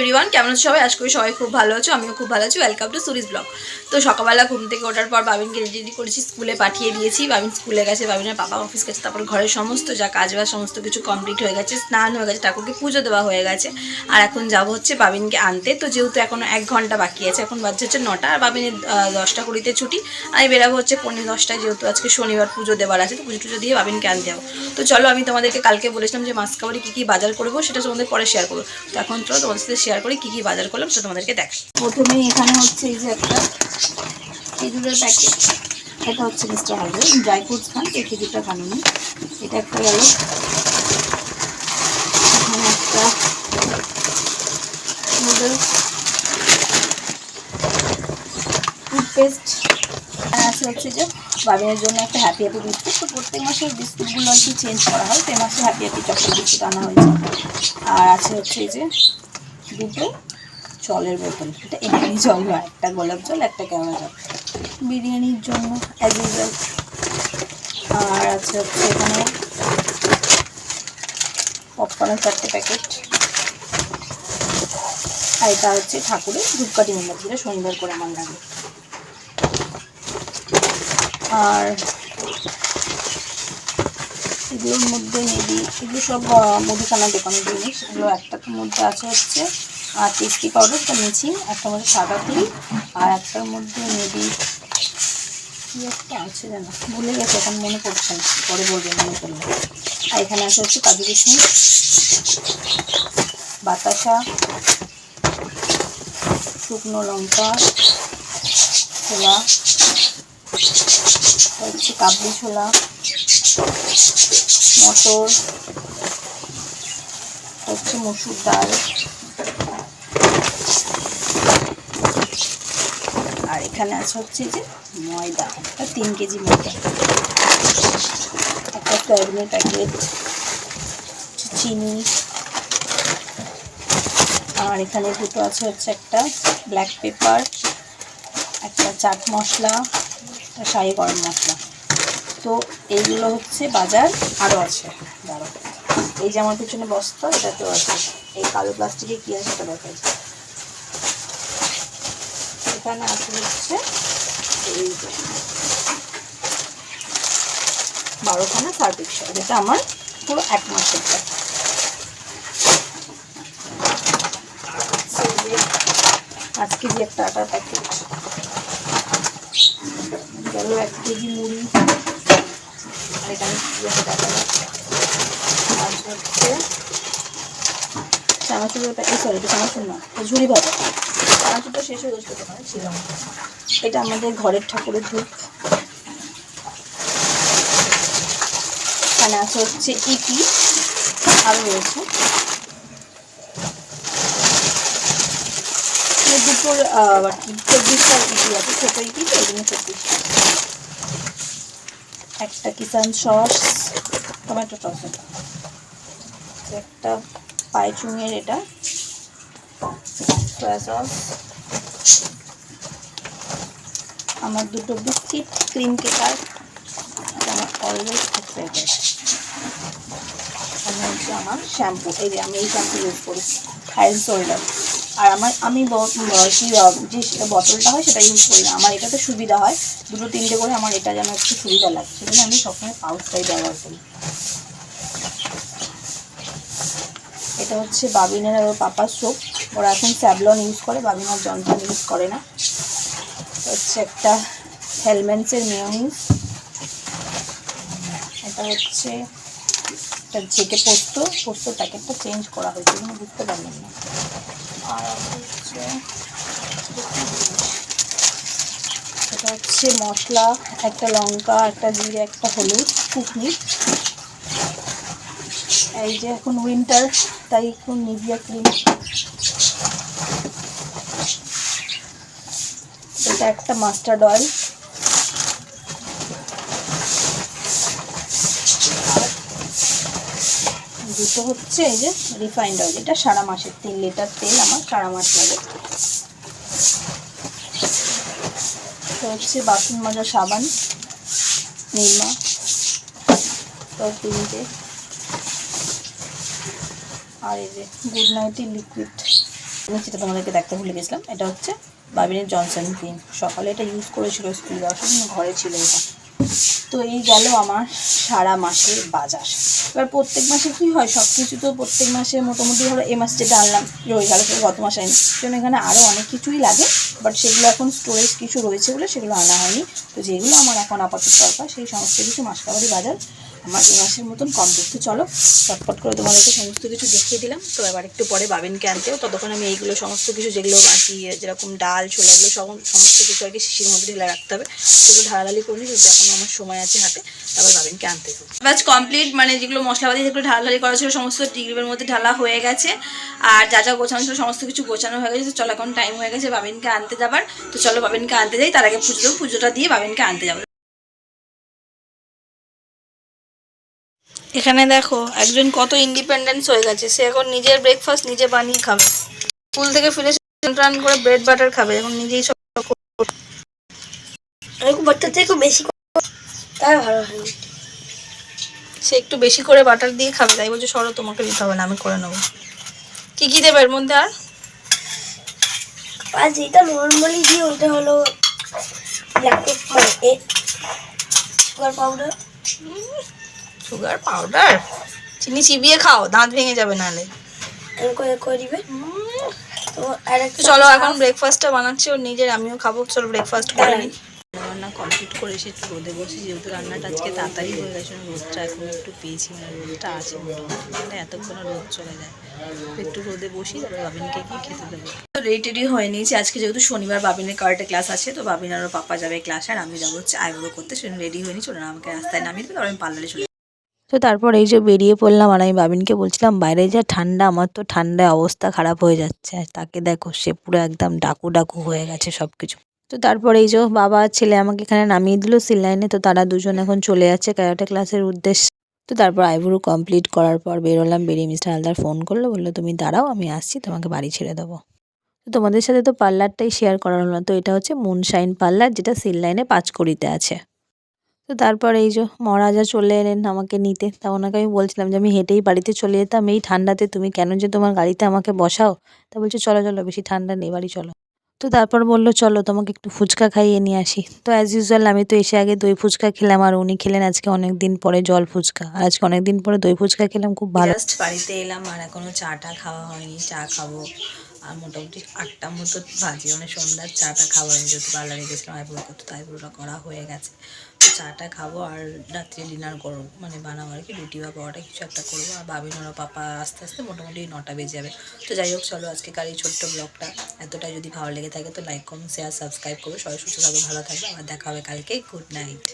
Everyone কেমন আছো সবাই? আজ করি সবাই খুব ভালো আছো, আমিও খুব ভালো আছি। ওয়েলকাম টু সুরিজ ব্লগ তো সকালবেলা ঘুম থেকে ওঠার পর বাবিনকে রেডি করেছি, স্কুলে পাঠিয়ে দিয়েছি। বাবিন স্কুলে গেছে, বাবিনের বাবা অফিস গেছে, তারপর ঘরের সমস্ত যা কাজ বাজ সমস্ত কিছু কমপ্লিট হয়ে গেছে, স্নান হয়ে গেছে, ঠাকুরকে পুজো দেওয়া হয়ে গেছে। আর এখন যাব হচ্ছে বাবিনকে আনতে। তো যেহেতু এখনও এক ঘণ্টা বাকি আছে, এখন বাজছে হচ্ছে নটা, আর বাবিনের দশটা কুড়িতে ছুটি। আমি বেরাবো হচ্ছে পনেরো দশটায়, যেহেতু আজকে শনিবার পুজো দেওয়ার আছে, তো পুজো টুজো দিয়ে বাবিনকে আনতে যাব। তো চলো, আমি তোমাদেরকে কালকে বলেছিলাম যে মাছ কাবারি কী কী বাজার করব, সেটা তোমাদের পরে শেয়ার করব। তো এখন চলো, তোমাদের সাথে শেয়ার করি, কী কী বাজার করলাম সেটা তোমাদেরকে দেখ প্রথমে এখানে হচ্ছে এই যে একটা খেজুরের প্যাকেট এটা হচ্ছে মিস্টার হাজার ড্রাই ফ্রুটস খান, এই খেজুরটা খান এটা একটা গেল। এখানে একটা নুডলস টুথপেস্ট আছে হচ্ছে যে বাবিনের জন্য একটা হ্যাপি হ্যাপি বিস্কুট তো প্রত্যেক মাসে বিস্কুটগুলো আর কি চেঞ্জ করা হয় তো মাসে হ্যাপি হ্যাপি চকলেট বিস্কুট আনা হয়েছে। আর আছে হচ্ছে এই যে দুটো জলের বোতল। এটা এমনি জল নয়, একটা গোলাপ জল, একটা কেওড়া জল। বিরিয়ানির জন্য অ্যাজ ইউজুয়াল আর আছে হচ্ছে এখানে পপকর্নের চারটে প্যাকেট আর এটা হচ্ছে ঠাকুরের ধূপকাঠি মোমবাতি যেটা শনিবার করে আমার লাগে আর এগুলোর মধ্যে মেবি এগুলো সব আহ, মুদিখানার দোকানের জিনিস। এগুলো একটার মধ্যে আছে হচ্ছে আর টেস্টি পাউডার একটা মিছি একটা মধ্যে সাদা তিল আর একটার মধ্যে মেবি কি একটা আছে যেন ভুলে গেছে এখন মনে পড়ছে পরে বলবে মনে করলে আর এখানে আছে হচ্ছে কাজু কিশমিশ বাতাসা শুকনো লঙ্কা ছোলা হচ্ছে কাবলি ছোলা, মটর, হচ্ছে মসুর ডাল, আর এখানে আছে হচ্ছে যে ময়দা তিন কেজি ময়দা। একটা সয়াবিনের প্যাকেট চিনি, আর এখানে দুটো আছে হচ্ছে একটা ব্ল্যাক পেপার, একটা চাট মশলা শাহি গরম মশলা। তো এইগুলো হচ্ছে বাজার আরও আছে। দাঁড়ো এই যে আমার পিছনে বস্তা, এটাতেও আছে। এই কালো প্লাস্টিকে কী আছে সেটা দেখা যায় এখানে আছে হচ্ছে এই যে বারোখানা সার্ভিস যেটা আমার পুরো এক মাসের টাকা পাঁচ কেজি একটা আটার প্যাকেট গেল এক কেজি মুড়ি। আর এখানে দেখা যাচ্ছে হচ্ছে চানাচুরের প্যাকেট সরি এটা চানাচুর না ঝুড়ি ভাজা। চানাচুরটা শেষ হয়ে গেছিল দোকানে এটা আমাদের ঘরের ঠাকুরের ধূপ। এখানে আছে হচ্ছে ইটি। আরও রয়েছে। এই দুটোর আহ, চব্বিশটা ইটি আছে ছোটো ইটি তো চব্বিশটা একটা কিষান সস টমেটো সস একটা পায়চুঙের এটা সয়া সস। আমার দুটো বিস্কিট ক্রিম কেকার আমার অলওয়েজ ফেভারিট আমি হচ্ছে আমার শ্যাম্পু এই যে আমি এই শ্যাম্পু ইউজ করি হ্যান্ড শোল্ডার আর আমার, আমি কি যে বোতলটা হয় সেটা ইউজ করি না। আমার এটাতে সুবিধা হয়। দুটো তিনটে করে আমার এটা যেন একটু সুবিধা লাগে। সেজন্য আমি সবসময় পাউচটাই ব্যবহার করি। এটা হচ্ছে বাবিনের আর পাপার সোপ ওরা এখন স্যাবলন ইউজ করে, বাবিন আর ইউজ করে না। হচ্ছে একটা হেলমেন্সের মেয়নিজ এটা হচ্ছে, এটা যেটে পোস্ত। পোস্ত প্যাকেটটা চেঞ্জ করা হয়েছে। বুঝতে পারলাম না। হচ্ছে এটা হচ্ছে মশলা, একটা লঙ্কা, একটা জিরে, একটা হলুদ কুকনি এই যে এখন উইন্টার তাই একটু নিভিয়া ক্রিম এটা একটা মাস্টার্ড অয়েল দুটো হচ্ছে, এই যে রিফাইন্ড অয়েল এটা সারা মাসের তিন লিটার তেল আমার সারা মাস লাগে। তো হচ্ছে বাসন মাজা, সাবান নির্মা তিনটে। আর এই যে গুড নাইটের লিকুইড সেটা তোমাদেরকে দেখতে ভুলে গেছিলাম, এটা হচ্ছে বাবিনের জনসন ক্রিম। সকালে এটা ইউজ করেছিল স্কুল যাওয়ার সময় ঘরে ছিল এটা। তো এই গেল আমার সারা মাসের বাজার। এবার প্রত্যেক মাসে কি হয় সব কিছু তো প্রত্যেক মাসে মোটামুটি ধরো এ মাস যেটা আনলাম, রয়ে গেল গত মাসে আনি জন্য এখানে আরও অনেক কিছুই লাগে বাট সেগুলো এখন স্টোরেজ কিছু রয়েছে বলে সেগুলো আনা হয়নি। তো যেগুলো আমার এখন আপাতত দরকার, সেই সমস্ত কিছু মাসকাবারি বাজার আমার এই মাসের মতন কমপ্লিট তো চলো চটপট করে তোমাদেরকে সমস্ত কিছু দেখিয়ে দিলাম। তো এবার একটু পরে বাবিনকে আনতেও ততক্ষণ আমি এইগুলো, সমস্ত কিছু যেগুলো বাকি যেরকম ডাল, ছোলা, এগুলো সব, সমস্ত কিছু আর কি শিশির মধ্যে ঢেলে রাখতে হবে। সেগুলো ঢালাঢালি করিনি কিন্তু এখন আমার সময় আছে হাতে, তারপর বাবিনকে আনতে যাব। ব্যাচ কমপ্লিট মানে যেগুলো মশলাপাতি যেগুলো ঢালাঢালি করা ছিল, সমস্ত টিগরিবের মধ্যে ঢালা হয়ে গেছে। আর যা যা গোছানো ছিল, সমস্ত কিছু গোছানো হয়ে গেছে। তো চলো, এখন টাইম হয়ে গেছে বাবিনকে আনতে যাবার। তো চলো, বাবিনকে আনতে যাই, তার আগে পুজো, পুজোটা দিয়ে বাবিনকে আনতে যাব। এখানে দেখো একজন কত ইন্ডিপেন্ডেন্স হয়ে গেছে। সে এখন নিজের ব্রেকফাস্ট নিজে বানিয়ে খাবে। স্কুল থেকে ফিরে রান করে ব্রেড বাটার খাবে এখন নিজেই সব বাটার থেকে বেশি করে তাই ভালো হয় সে একটু বেশি করে বাটার দিয়ে খাবে তাই বলছে সরো তোমাকে নিতে হবে না আমি করে নেব। কি কি দেবে এর মধ্যে আর? আর যেটা নর্মালি দিই ওটা হলো ব্ল্যাক পাউডার সুগার পাউডার চিনি চিবিয়ে খাও দাঁত ভেঙে যাবে নাহলে। এরকম করে করে দিবে? তো আর তো চলো এখন ব্রেকফাস্টটা বানাচ্ছি ওর নিজের আমিও খাব। চলো ব্রেকফাস্ট করে নিই রান্না কমপ্লিট করে এসে একটু রোদে বসে যেহেতু রান্নাটা আজকে তাড়াতাড়ি হয়ে গেছে রোদটা এখন একটু পেয়েছি মানে রোদটা আছে মানে এতক্ষণে রোদ চলে যায়। একটু রোদে বসি তারপর বাবিনকে গিয়ে খেতে দেবো। রেডি টেডি হয়ে নিয়েছি। আজকে যেহেতু শনিবার বাবিনের কারাটে ক্লাস আছে তো বাবিন আর পাপা যাবে ক্লাসে আর আমি যাব হচ্ছে আইব্রো করতে। সেজন্য রেডি হয়ে নিয়েছি। ওরা আমাকে রাস্তায় নামিয়ে দেবে তারপর আমি পার্লারে চলে তো তারপর এই যে বেরিয়ে পড়লাম আর আমি বাবিনকে বলছিলাম, বাইরে যা ঠান্ডা, আমার তো ঠান্ডায় অবস্থা খারাপ হয়ে যাচ্ছে। তাকে দেখো, সে পুরো একদম ডাকু ডাকু হয়ে গেছে সব কিছু তো তারপর এই যে বাবা ছেলে আমাকে এখানে নামিয়ে দিল সিল লাইনে তো তারা দুজন এখন চলে যাচ্ছে ক্যারাটে ক্লাসের উদ্দেশ্যে। তো তারপর আইব্রো কমপ্লিট করার পর বেরোলাম, বেরিয়ে মিস্টার হালদার ফোন করল, বলল, তুমি দাঁড়াও, আমি আসছি, তোমাকে বাড়ি ছেড়ে দেবো। তো তোমাদের সাথে তো পার্লারটাই শেয়ার করা হলো। না তো এটা হচ্ছে মুনশাইন পার্লার যেটা সিল লাইনে পাঁচকড়িতে আছে। তো তারপর এই যে মহারাজা চলে এলেন আমাকে নিতে। তা ওনাকে আমি বলছিলাম যে আমি হেঁটেই বাড়িতে চলে যেতাম। এই ঠান্ডাতে তুমি কেন যে তোমার গাড়িতে আমাকে বসাও? তা বলছে, চলো চলো, বেশি ঠান্ডা নেই, বাড়ি চলো। তো তারপর বলল, চলো, তোমাকে একটু ফুচকা খাইয়ে নিয়ে আসি। তো অ্যাজ ইউজুয়াল আমি তো এসে আগে দই ফুচকা খেলাম আর উনি খেলেন আজকে অনেক দিন পরে জল ফুচকা। আর আজকে অনেক দিন পরে দই ফুচকা খেলাম, খুব ভালো। বাড়িতে এলাম আর এখনও চাটা খাওয়া হয়নি। চা খাব। আর মোটামুটি আটটা মতো বাজে মানে সন্ধ্যার চাটা খাব আমি যেহেতু পার্লারে গেছিলাম, আইব্রো করতে করা হয়ে গেছে। চাটা খাব আর রাত্রে ডিনার করব মানে বানাবো আর কি, রুটি বা পরোটা কিছু একটা করব। আর বাবিন ওরা পাপা আস্তে আস্তে মোটামুটি নটা বেজে যাবে। তো যাই হোক, চলো আজকেকার এই ছোট্ট ব্লগটা এতটাই যদি ভালো লেগে থাকে তো লাইক কমেন্ট শেয়ার সাবস্ক্রাইব করবে। সবাই সুস্থ থাকবে ভালো থাকবে। আর দেখা হবে কালকে। Good night